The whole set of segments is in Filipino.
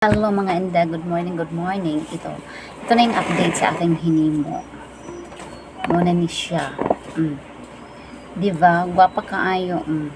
Hello mga inda, good morning, good morning. Ito, ito na yung update sa aking hinimo. Muna ni siya. Mm. Di ba? Gwapa kaayo. Mm.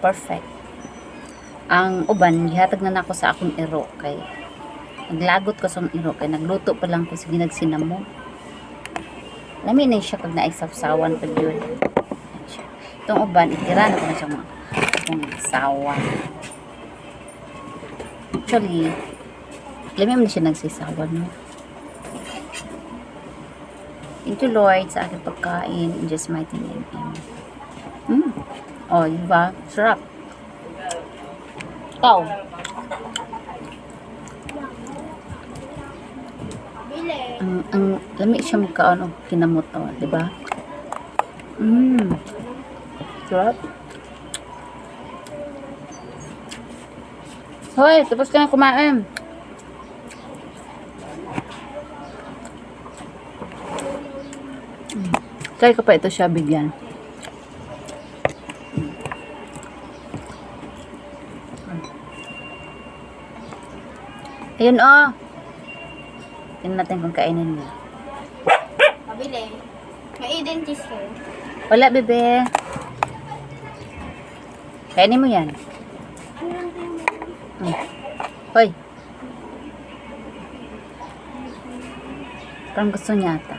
Perfect. Ang uban, gihatag na nako sa akong iro kay naglagot ko sa akong iro kay nagluto pa lang ko sige nagsinamo. Lami na siya kag naisapsawan pag yun. Itong uban, itira na ko na siya mga akong sawa. Actually, alam mo na siya nagsisawan mo. You, Lord, sa aking pagkain. In just mighty name. Amen. Mm. Oh, di ba? Sarap. Ikaw. Ang, ang lamig siya magkaano, kinamot, oh, di ba? Mm. Sarap. Hoy, tapos ka na kumain. Kaya ko pa ito siya bigyan. Ayun oh. Tingnan natin kung kainin niya. Pabili. May dentist ko. Wala, bebe. Kainin mo yan. Hmm. Hoy. Parang gusto niya ata.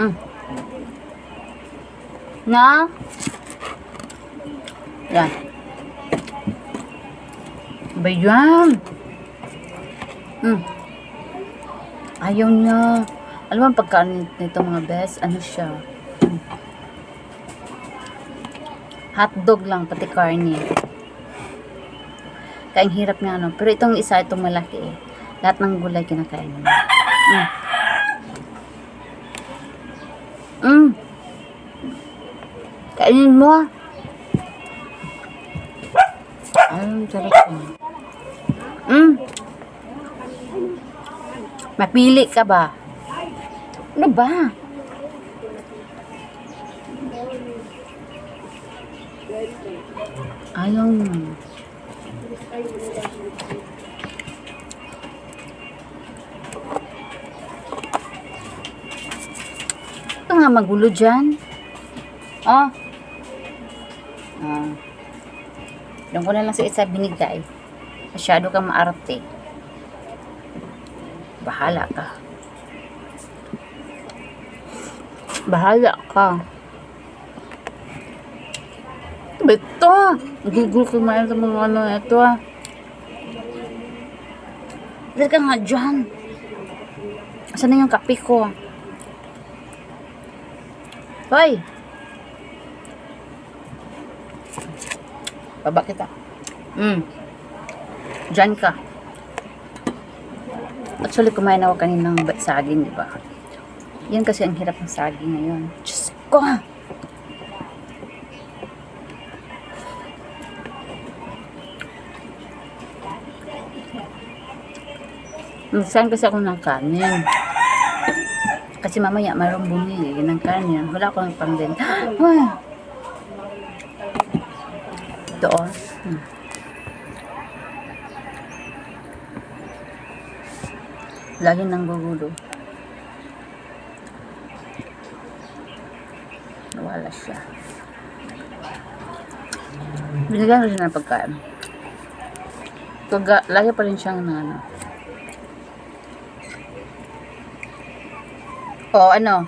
Mm. Na? Yan. Ba yan? Mm. Ayaw niya. Alam mo pagkaan nito mga best? Ano siya? Mm. Hotdog lang, pati karne. Kaya ang hirap niya ano. Pero itong isa, itong malaki eh. Lahat ng gulay kinakain niya. Mm. Mm. Kainin mo. ah. Ay, sarap niya. Mm. Mapili ka ba? Ano ba? Ayaw mo. Ito nga magulo dyan. Oh. Ah. Doon ko na lang sa isa binigay. Masyado kang maarte. Bahala ka. Bahala ka. Ito. Gugul kumain sa mga ano ito ah. Dali ka nga dyan. Asan na yung kape ko? Hoy! Baba kita. Mm. Diyan ka. Actually, kumain ako kaninang saging, di ba? Yan kasi ang hirap ng saging ngayon. Diyos ko! Minsan kasi ako ng kanin. Kasi mamaya mayroong bumili ng kanin. Wala akong pangbenta. Ay! Ito. Hmm. Lagi nang gugulo. Nawala siya. Binigyan ko siya ng pagkain. Tuga, lagi pa rin siyang na ano. O, ano?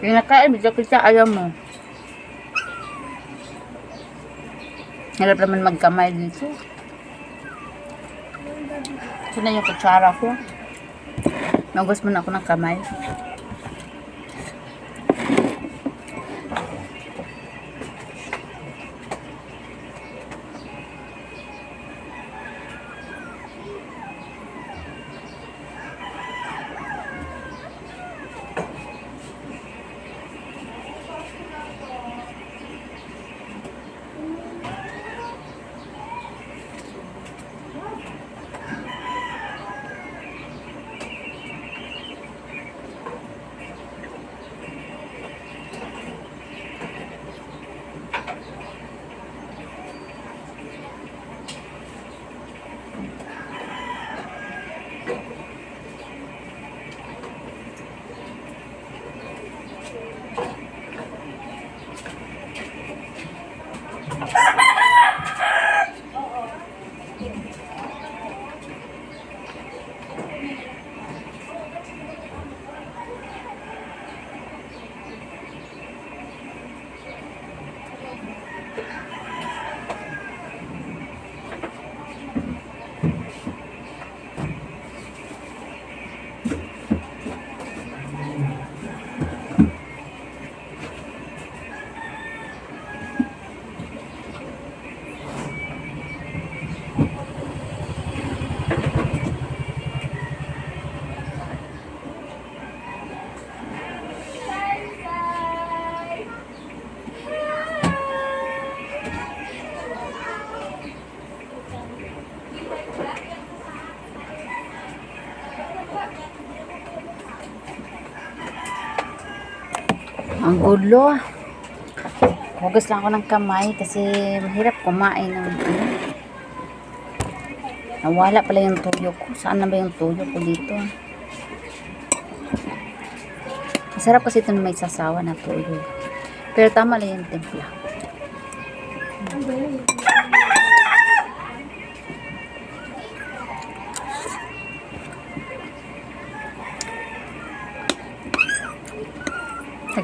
Pinakain, bigla kita, ayaw mo. Hirap naman magkamay dito. Ito na yung kutsara ko. Nagos mo na ako ng kamay. Gulo. Hugas lang ako ng kamay kasi mahirap kumain ng ano. Nawala pala yung tuyo ko. Saan na ba yung tuyo ko dito? Masarap kasi ito na may sasawa na tuyo. Pero tama lang yung timpla.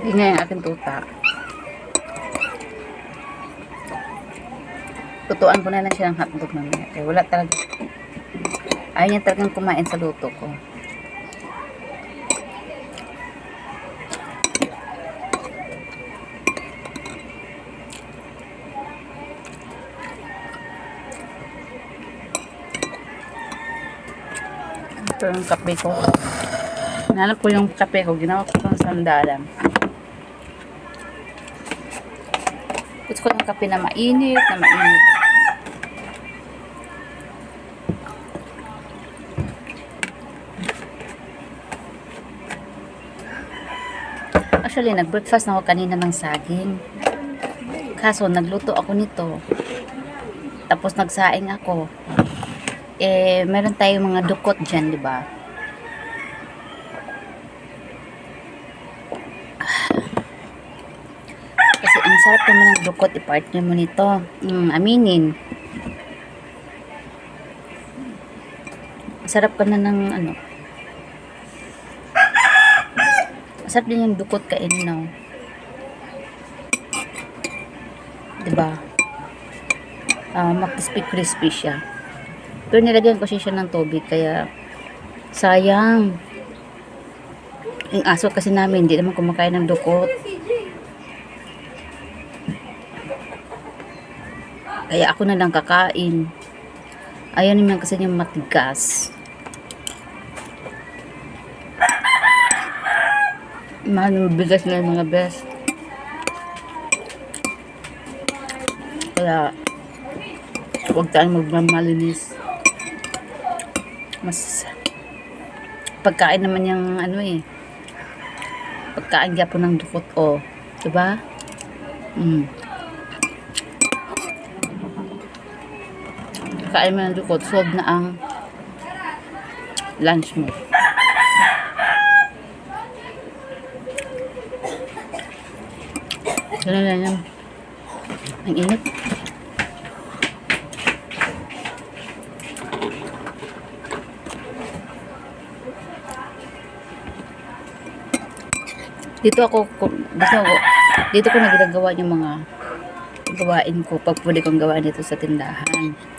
Nag-ingay ang aking tuta. Tutuan ko na lang siya ng hotdog mamaya. Kaya wala talaga. Ayaw niya talagang kumain sa luto ko. Ito yung kape ko. Nanap ko yung kape ko. Ginawa ko pang sandalan. Gusto ko yung kape na mainit, na mainit. Actually, nag-breakfast na ako kanina ng saging. Kaso, nagluto ako nito. Tapos, nagsaing ako. Eh, meron tayong mga dukot dyan, di ba? Kasi ang sarap naman ng dukot, i-partner mo nito. Mm, aminin. Sarap ka na ng ano. Masarap din yung dukot kainin no. Diba? Ah, makrispy crispy siya. Pero nilagyan ko siya ng tubig kaya sayang. Yung aso kasi namin hindi naman kumakain ng dukot. Kaya ako na lang kakain. Ayaw naman kasi yung matigas. Mahal ng bigas na mga best. Kaya, huwag tayong magmamalinis. Mas, pagkain naman yung ano eh, pagkain po ng dukot o. Diba? Mm. Kain mo ng dukot, solve na ang lunch mo. Ganun na yan. Ang init. Dito ako, dito ako, dito ko nagagawa yung mga gawain ko pag pwede kong gawain dito sa tindahan.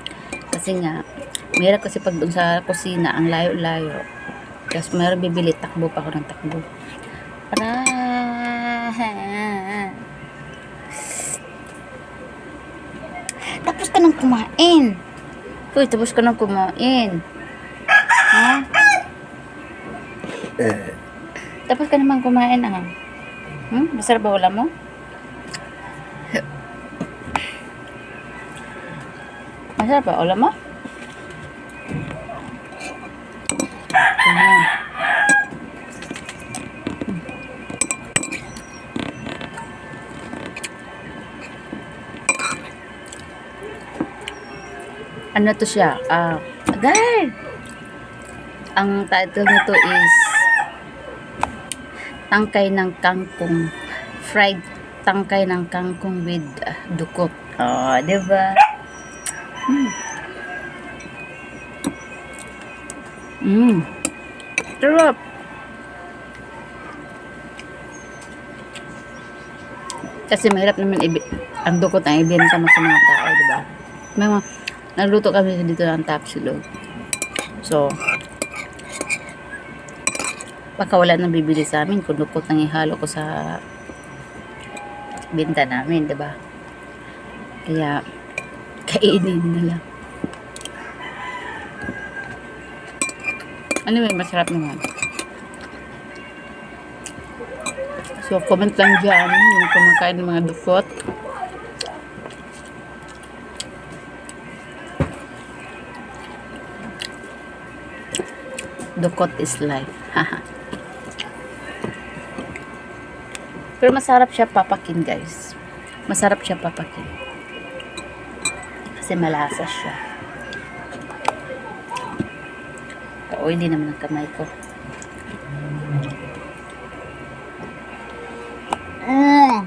Kasi nga, mahirap kasi pag doon sa kusina, ang layo-layo. Tapos mayroon bibili, takbo pa ako ng takbo. Para... Tapos ka nang kumain. Uy, tapos ka nang kumain. Ha? Tapos ka naman kumain, ah. Hmm? Masarap ba wala mo? Masarap ba? Wala mo? Ayan. Ano to siya? Ah, agad! Ang title nito is Tangkay ng Kangkong. Fried tangkay ng kangkong with ah, dukot. Oh, di ba? Mm. Mm. Sarap. Kasi mahirap naman ibi ang dukot ang ibenta mo sa mga tao, di ba? May mga, nagluto kami dito ng tapsilog. So, baka wala nang bibili sa amin kung dukot nang ihalo ko sa binta namin, di ba? Kaya, kainin na lang. Anyway, masarap naman. So, comment lang dyan yung kumakain ng mga dukot. Dukot is life. Pero masarap siya papakin, guys. Masarap siya papakin. Kasi malasa siya. Ka-oily naman ang kamay ko. Mm.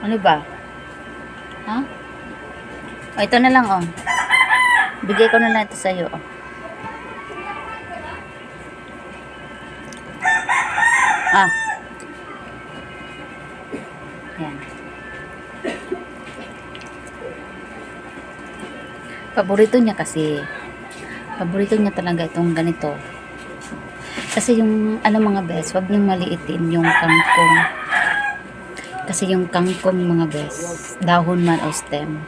Ano ba? Ha? O, ito na lang, oh. Bigay ko na lang ito sa'yo, oh. Ah. Paborito niya kasi. Paborito niya talaga itong ganito. Kasi yung, ano mga bes, wag niyong maliitin yung kangkong. Kasi yung kangkong mga bes, dahon man o stem,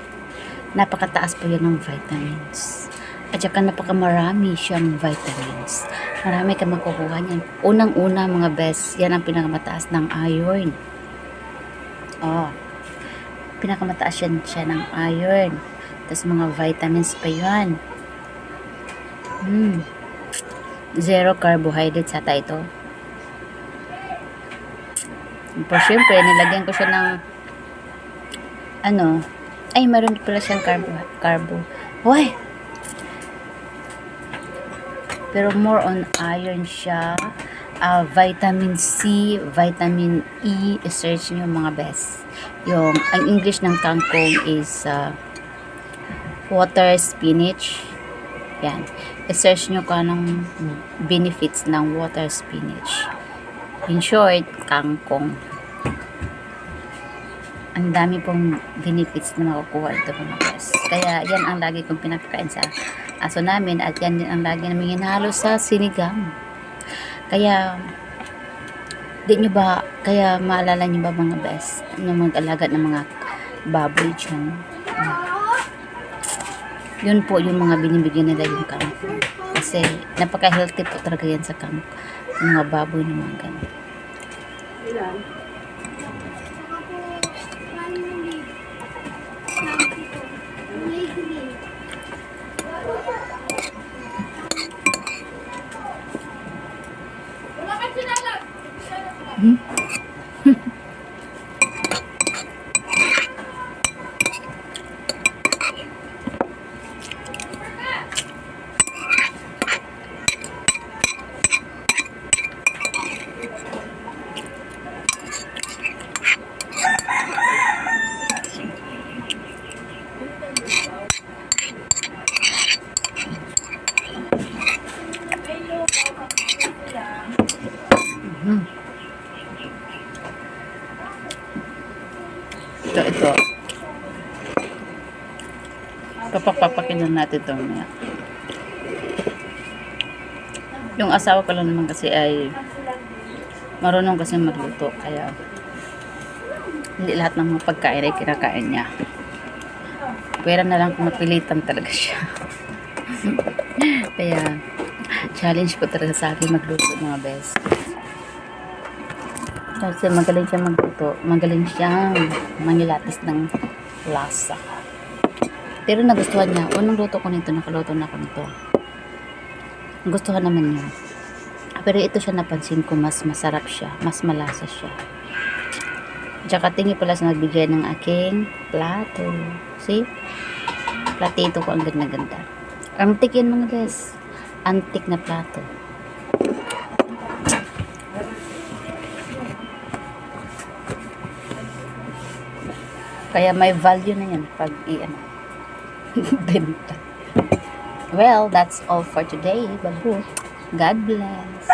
napakataas po yan ng vitamins. At saka napakamarami siyang vitamins. Marami ka makukuha niyan. Unang-una mga best, yan ang pinakamataas ng iron. Oh. Pinakamataas yan siya ng iron. Tapos mga vitamins pa yan. Hmm. Zero carbohydrates ata ito. Pero syempre, nilagyan ko siya ng ano, ay, meron pala siyang carbo. carbo. Why? Pero more on iron siya. Ah, vitamin C, vitamin E, search nyo mga best. Yung, ang English ng kangkong is ah, water spinach. Yan. I-search nyo ka ng benefits ng water spinach. In short, kangkong. Ang dami pong benefits na makukuha ito mga best. Kaya yan ang lagi kong pinapakain sa aso namin at yan din ang lagi namin hinalo sa sinigang. Kaya di nyo ba, kaya maalala nyo ba mga best na mag-alaga ng mga baboy dyan? Yun po yung mga binibigyan nila yung kangkong. Kasi napaka-healthy po talaga yan sa kangkong. Yung mga baboy na mga ganun. Ito, ito. Papapapakin lang natin ito mamaya. Yung asawa ko lang naman kasi ay marunong kasi magluto. Kaya hindi lahat ng mga pagkain ay kinakain niya. Pwera na lang kung mapilitan talaga siya. kaya challenge ko talaga sa akin magluto mga best. Kasi magaling siya magluto. Magaling siyang mangilatis ng lasa. Pero nagustuhan niya. Unang luto ko nito, nakaluto na ako nito. Gustuhan naman niya. Pero ito siya napansin ko, mas masarap siya. Mas malasa siya. Tsaka tingi pala sa nagbigay ng aking plato. See? Platito ko ang ganda-ganda. Antik yan mga guys. Antik na plato. Kaya may value na yan pag i-ano. Benta. Well, that's all for today. Babu. God bless.